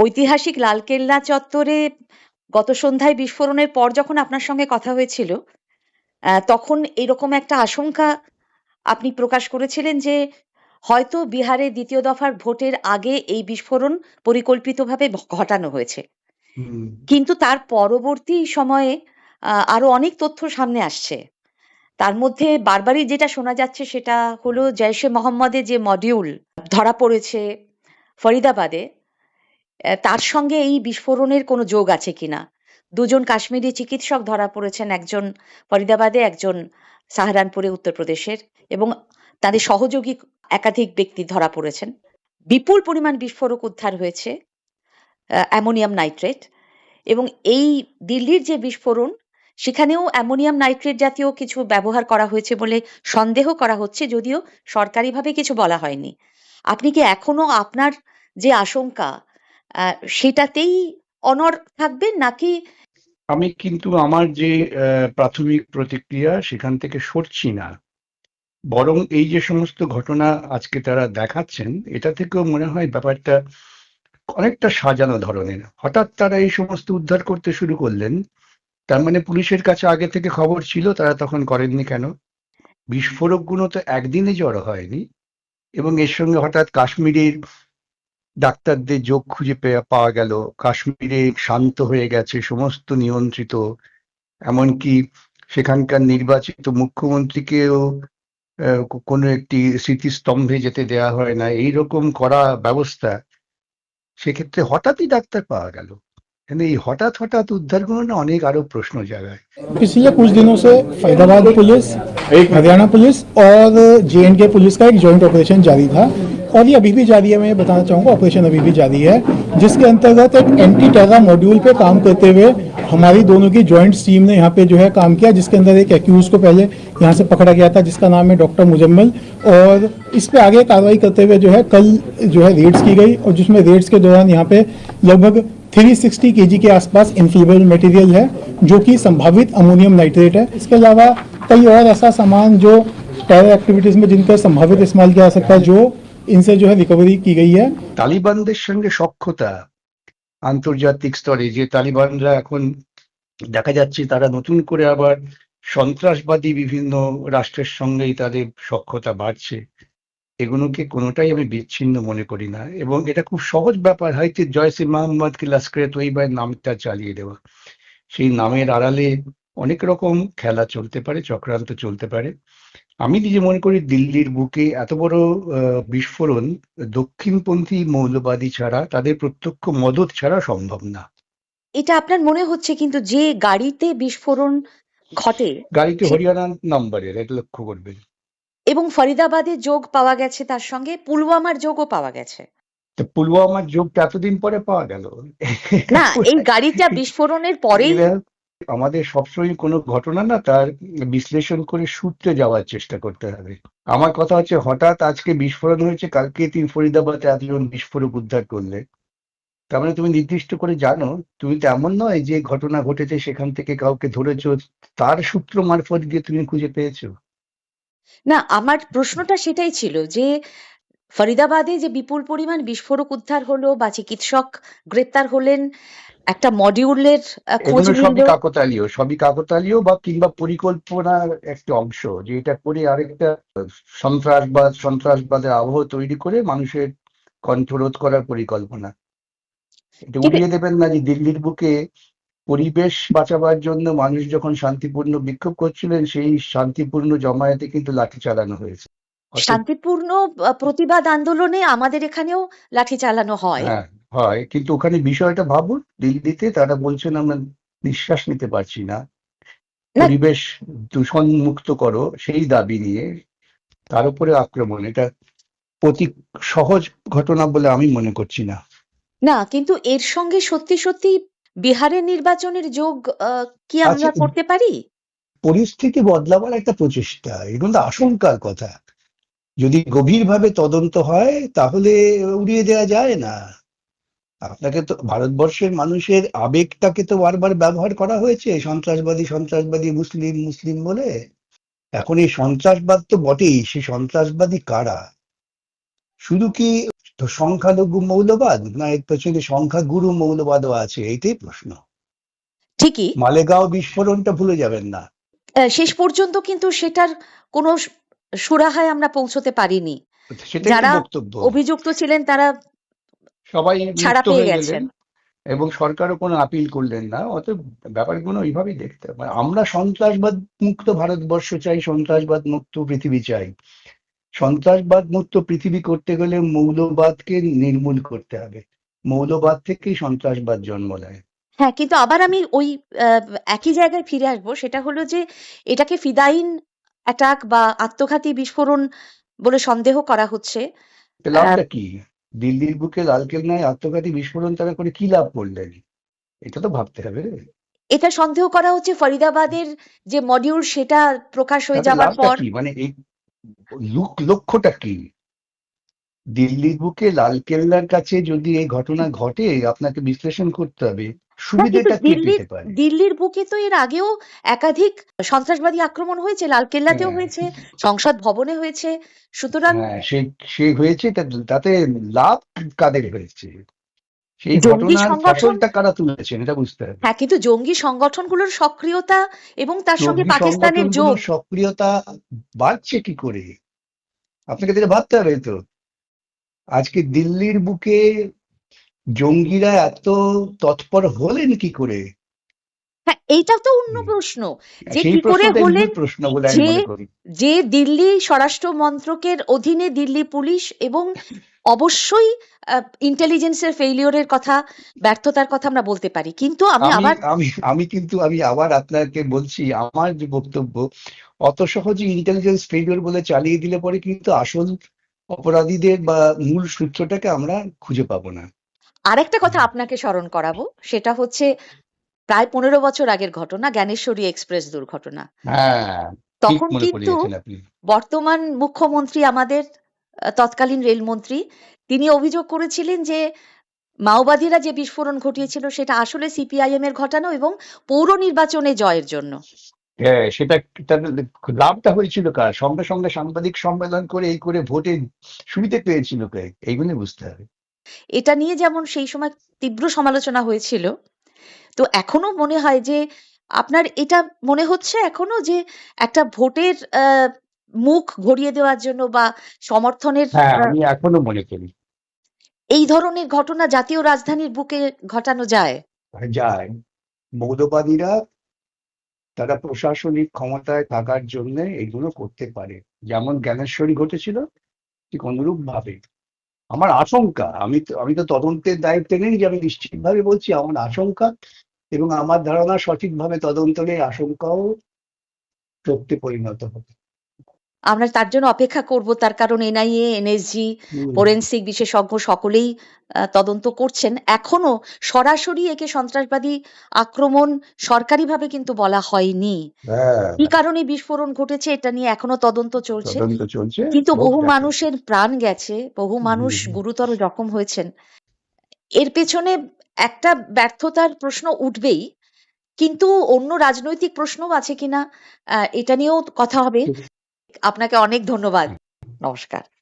ঐতিহাসিক লালকেল্লা চত্বরে গত সন্ধ্যায় বিস্ফোরণের পর যখন আপনার সঙ্গে কথা হয়েছিল তখন এরকম একটা আশঙ্কা আপনি প্রকাশ করেছিলেন যে হয়তো বিহারে দ্বিতীয় দফার ভোটের আগে এই বিস্ফোরণ পরিকল্পিতভাবে ঘটানো হয়েছে। কিন্তু তার পরবর্তী সময়ে আরও অনেক তথ্য সামনে আসছে। তার মধ্যে বারবারই যেটা শোনা যাচ্ছে সেটা হলো জয়শে মোহাম্মদের যে মডিউল ধরা পড়েছে ফরিদাবাদে তার সঙ্গে এই বিস্ফোরণের কোনো যোগ আছে কিনা? দুজন কাশ্মীরি চিকিৎসক ধরা পড়েছেন একজন ফরিদাবাদে, একজন সাহারানপুরে, উত্তরপ্রদেশের, এবং তাদের সহযোগী একাধিক ব্যক্তি ধরা পড়েছেন। বিপুল পরিমাণ বিস্ফোরক উদ্ধার হয়েছে অ্যামোনিয়াম নাইট্রেট, এবং এই দিল্লির যে বিস্ফোরণ, সেখানেও অ্যামোনিয়াম নাইট্রেট জাতীয় কিছু ব্যবহার করা হয়েছে বলে সন্দেহ করা হচ্ছে, যদিও সরকারিভাবে কিছু বলা হয়নি। আপনি কি এখনও আপনার যে আশঙ্কা সেটাতেই অনড় থাকবেন নাকি? আমি কিন্তু আমার যে প্রাথমিক প্রতিক্রিয়া সেখান থেকে সরছি না। বরং এই যে সমস্ত ঘটনা আজকে তারা দেখাচ্ছেন, এটা থেকেও মনে হয় ব্যাপারটা অনেকটা সাজানো ধরনের। হঠাৎ তারা এই সমস্ত উদ্ধার করতে শুরু করলেন, তার মানে পুলিশের কাছে আগে থেকে খবর ছিল, তারা তখন করেননি কেন? বিস্ফোরকগুলো তো একদিনে জড়ো হয়নি, এবং এর সঙ্গে হঠাৎ কাশ্মীরের ডাক্তারদের যোগ খুঁজে পেয়ে- পাওয়া গেল কাশ্মীরে শান্ত হয়ে গেছে সমস্ত নিয়ন্ত্রিত এমনকি সেখানকার নির্বাচিত মুখ্যমন্ত্রীকেও আহ, কো- কোনো একটি স্মৃতিস্তম্ভে যেতে দেওয়া হয় না এইরকম করা ব্যবস্থা সেক্ষেত্রে হঠাৎই ডাক্তার পাওয়া গেল কিন্তু এই হঠাৎ হঠাৎ উদ্ধারগুলো না অনেক আরো প্রশ্ন জাগায় पिछले कुछ दिनों से फरीदाबाद पुलिस हरियाणा पुलिस और जे एंड के पुलिस का एक जॉइंट ऑपरेशन जारी था और ये अभी भी जारी है, मैं ये बताना चाहूँगा ऑपरेशन अभी भी जारी है, जिसके अंतर्गत एक एंटी टेरर मॉड्यूल पे काम करते हुए हमारी दोनों की जॉइंट टीम ने यहाँ पे जो है काम किया, जिसके अंदर एक एक्यूज को पहले यहाँ से पकड़ा गया था, जिसका नाम है डॉक्टर मुजम्मल, और इस पे आगे कार्रवाई करते हुए जो है कल जो है रेड्स की गई, और जिसमें रेड्स के दौरान यहाँ पे लगभग 360 केजी के आसपास इन्फ्लेमेबल मटेरियल है, जो कि संभावित अमोनियम नाइट्रेट है। इसके अलावा कई और ऐसा सामान जो टेरर एक्टिविटीज़ में जिनका संभावित इस्तेमाल किया जा सकता है, जो इनसे जो है रिकवरी की गई है তালিবানদের সঙ্গে সখ্যতা আন্তর্জাতিক স্তরে যে তালিবানরা এখন দেখা যাচ্ছে তারা নতুন করে আবার সন্ত্রাসবাদী বিভিন্ন রাষ্ট্রের সঙ্গেই তাদের সখ্যতা বাড়ছে এগুলোকে কোনোটাই আমি বিচ্ছিন্ন মনে করি না এবং এটা খুব সহজ ব্যাপার হয়তো জয়সে মোহাম্মদকে লস্করে তৈবার নামটা চালিয়ে দেওয়া সেই নামের আড়ালে অনেক রকম খেলা চলতে পারে চক্রান্ত চলতে পারে আমি নিজে মনে করি দিল্লির বুকে এত বড় বিস্ফোরণ দক্ষিণপন্থী মৌলবাদী ছাড়া তাদের প্রত্যক্ষ মদত ছাড়া সম্ভব না। এটা আপনার মনে হচ্ছে কিন্তু যে গাড়িতে বিস্ফোরণ ঘটে গাড়িটি সে- হরিয়ানা নাম্বারের এটা লক্ষ্য করবেন। এবং ফরিদাবাদে যোগ পাওয়া গেছে তার সঙ্গে পুলওয়ামার যোগও পাওয়া গেছে। তো পুলওয়ামার যোগটা এতদিন পরে পাওয়া গেল? না এই গাড়িটা বিস্ফোরণের পরেই আমাদের সবসময় কোনো ঘটনা না তার বিশ্লেষণ করে সূত্রে যাওয়ার চেষ্টা করতে হবে। আমার কথা হচ্ছে হঠাৎ আজকে বিস্ফোরণ হয়েছে, কালকে তুমি ফরিদাবাদে এতজন বিস্ফোরক উদ্ধার করলে তার মানে তুমি নির্দিষ্ট করে জানো, তুমি তো এমন নয় যে ঘটনা ঘটেছে সেখান থেকে কাউকে ধরেছো, তার সূত্র মারফত দিয়ে তুমি খুঁজে পেয়েছ। না, আমার প্রশ্নটা সেটাই ছিল যে ফরিদাবাদে যে বিপুল পরিমাণ বিস্ফোরক উদ্ধার হলো বা চিকিৎসক গ্রেপ্তার হলেন একটা মডিউলের খোঁজ সবই কাকতালীয় সবই কাকতালীয় বা কিংবা পরিকল্পনার একটা অংশ যে এটা করে আরেকটা সন্ত্রাসবাদ সন্ত্রাসবাদের আবহ তৈরি করে মানুষের কণ্ঠরোধ করার পরিকল্পনা। এটা উড়িয়ে দেবেন না যে দিল্লির বুকে পরিবেশ বাঁচাবার জন্য মানুষ যখন শান্তিপূর্ণ বিক্ষোভ করছিলেন সেই শান্তিপূর্ণ জমায়েতে কিন্তু লাঠি চালানো হয়েছে। শান্তিপূর্ণ প্রতিবাদ আন্দোলনে আমাদের এখানেও লাঠি চালানো হয় হ্যাঁ কিন্তু ওখানে বিষয়টা ভাবুন দিল্লিতে তারা বলছেন আমরা নিঃশ্বাস নিতে পারছি না। পরিবেশ দূষণ মুক্ত করো সেই দাবি নিয়ে তার উপরে আক্রমণ। এটা অতি সহজ ঘটনা বলে আমি মনে করছি না। না কিন্তু এর সঙ্গে সত্যি সত্যি বিহারের নির্বাচনের যোগ কি আমরা আচ্ছা, করতে পারি? পরিস্থিতি বদলাবার একটা প্রচেষ্টা এগুলো তো আশঙ্কার কথা। যদি গভীরভাবে তদন্ত হয় তাহলে উড়িয়ে দেওয়া যায় না। আপনাকে তো ভারতবর্ষের মানুষের আবেগটাকে তো বারবার ব্যবহার করা হয়েছে সন্ত্রাসবাদী সন্ত্রাসবাদী মুসলিম মুসলিম বলে। এখন এই সন্ত্রাসবাদ তো বটেই সে সন্ত্রাসবাদী কারা? শুধু কি সংখ্যালঘু মৌলবাদ? না এর পেছনে সংখ্যাগুরু মৌলবাদও আছে এইটাই প্রশ্ন। ঠিকই। মালেগাঁও বিস্ফোরণটা ভুলে যাবেন না। শেষ পর্যন্ত কিন্তু সেটার কোনো সুরাহায় আমরা পৌঁছতে পারিনি। যারা অভিযুক্ত ছিলেন তারা সবাই ছাড়া পেয়ে হয়ে গেছেন। গেলেন এবং সরকারও কোনো আপিল করলেন না অত ব্যাপারগুলো ওইভাবেই দেখতে হবে। মানে আমরা সন্ত্রাসবাদ মুক্ত ভারতবর্ষ চাই সন্ত্রাসবাদ মুক্ত পৃথিবী চাই। সন্ত্রাসবাদ মুক্ত পৃথিবী করতে গেলে মৌলবাদকে নির্মূল করতে হবে। মৌলবাদ থেকেই সন্ত্রাসবাদ জন্ম নেয়। হ্যাঁ কিন্তু আবার আমি ওই একই জায়গায় ফিরে আসব। সেটা হলো যে এটাকে ফিদাইন অ্যাটাক বা আত্মঘাতী বিস্ফোরণ বলে সন্দেহ করা হচ্ছে। কি? দিল্লির বুকে লালকেল্লায় আত্মঘাতী বিস্ফোরণ তারা করে কি লাভ করলেন? এটা তো ভাবতে হবে এটা সন্দেহ করা হচ্ছে ফরিদাবাদের যে মডিউল সেটা প্রকাশ হয়ে যাওয়ার পর। মানে এই লুক- লক্ষ্যটা কি? দিল্লির বুকে লালকেল্লার কাছে যদি এই ঘটনা ঘটে আপনাকে বিশ্লেষণ করতে হবে। সুবিধাটা কে দিল্লির পেতে পারে? দিল্লির বুকে তো এর আগেও একাধিক সন্ত্রাসবাদী আক্রমণ হয়েছে লালকেল্লাতেও হ্যাঁ। হয়েছে সংসদ ভবনে হয়েছে। সুতরাং হ্যাঁ সে হয়েছে তাতে লাভ কাদের হয়েছে? সেই ঘটনার কারা তুলেছেন এটা বুঝতে হবে। হ্যাঁ কিন্তু জঙ্গি সংগঠনগুলোর সক্রিয়তা এবং তার সঙ্গে পাকিস্তানের যোগ সক্রিয়তা বাড়ছে কি করে? আপনাকে যেটা ভাবতে হবে তো। আজকে দিল্লির বুকে জঙ্গিরা এত তৎপর হলেন কি করে? হ্যাঁ এইটা তো অন্য প্রশ্ন। যে কি করে হলেন যে যে দিল্লি স্বরাষ্ট্র মন্ত্রকের অধীনে দিল্লি পুলিশ এবং অবশ্যই ইন্টেলিজেন্সের ফেইলিওরের কথা ব্যর্থতার কথা আমরা বলতে পারি। কিন্তু আমি আবার আমি আমি কিন্তু আমি আবার আপনাকে বলছি আমার যে বক্তব্য অত সহজে ইন্টেলিজেন্স ফেলিওর বলে চালিয়ে দিলে পরে কিন্তু আসল অপরাধীদের বা মূল সূত্রটাকে আমরা খুঁজে পাবো না। আরেকটা কথা আপনাকে স্মরণ করাবো সেটা হচ্ছে প্রায় পনেরো বছর আগের ঘটনা জ্ঞানেশ্বরী এক্সপ্রেস দুর্ঘটনা। হ্যাঁ তখন কিন্তু বর্তমান মুখ্যমন্ত্রী আমাদের তৎকালীন রেলমন্ত্রী তিনি অভিযোগ করেছিলেন যে মাওবাদীরা যে বিস্ফোরণ ঘটিয়েছিল সেটা আসলে সিপিআইএম এর ঘটানো এবং পৌর নির্বাচনে জয়ের জন্য। হ্যাঁ সেটা লাভটা হয়েছিল কার? সঙ্গে সঙ্গে সাংবাদিক সম্মেলন করে এই করে ভোটে সুবিধে পেয়েছিল কে? এইগুলো বুঝতে হবে। এটা নিয়ে যেমন সেই সময় তীব্র সমালোচনা হয়েছিল তো এখনও মনে হয় যে আপনার এটা মনে হচ্ছে এখনও যে একটা ভোটের মুখ ঘুরিয়ে দেওয়ার জন্য বা সমর্থনের হ্যাঁ আমি এখনও মনে করি। এই ধরনের ঘটনা জাতীয় রাজধানীর বুকে ঘটানো যায়? যায়। মৌলবাদীরা তারা প্রশাসনিক ক্ষমতায় থাকার জন্য এগুলো করতে পারে। যেমন জ্ঞানেশ্বরী ঘটেছিল ঠিক অনুরূপ ভাবে আমার আশঙ্কা, আমি তো আমি তো তদন্তের দায়িত্বে নেই যে আমি নিশ্চিতভাবে বলছি, আমার আশঙ্কা এবং আমার ধারণা সঠিকভাবে তদন্ত নেই, আশঙ্কাও সত্যি পরিণত হবে। আমরা তার জন্য অপেক্ষা করব তার কারণ এনআইএ এনএসজি হুম। বিশেষজ্ঞ সকলেই তদন্ত করছেন। এখনও সরাসরি একে সন্ত্রাসবাদী আক্রমণ সরকারিভাবে কিন্তু বলা হয়নি। হ্যাঁ। কি কারণে বিস্ফোরণ ঘটেছে এটা নিয়ে এখনও তদন্ত চলছে। কিন্তু বহু মানুষের প্রাণ গেছে বহু মানুষ গুরুতর জখম হয়েছেন। এর পেছনে একটা ব্যর্থতার প্রশ্ন উঠবেই কিন্তু অন্য রাজনৈতিক প্রশ্নও আছে কিনা আহ, এটা নিয়েও কথা হবে। আপনাকে অনেক ধন্যবাদ। নমস্কার।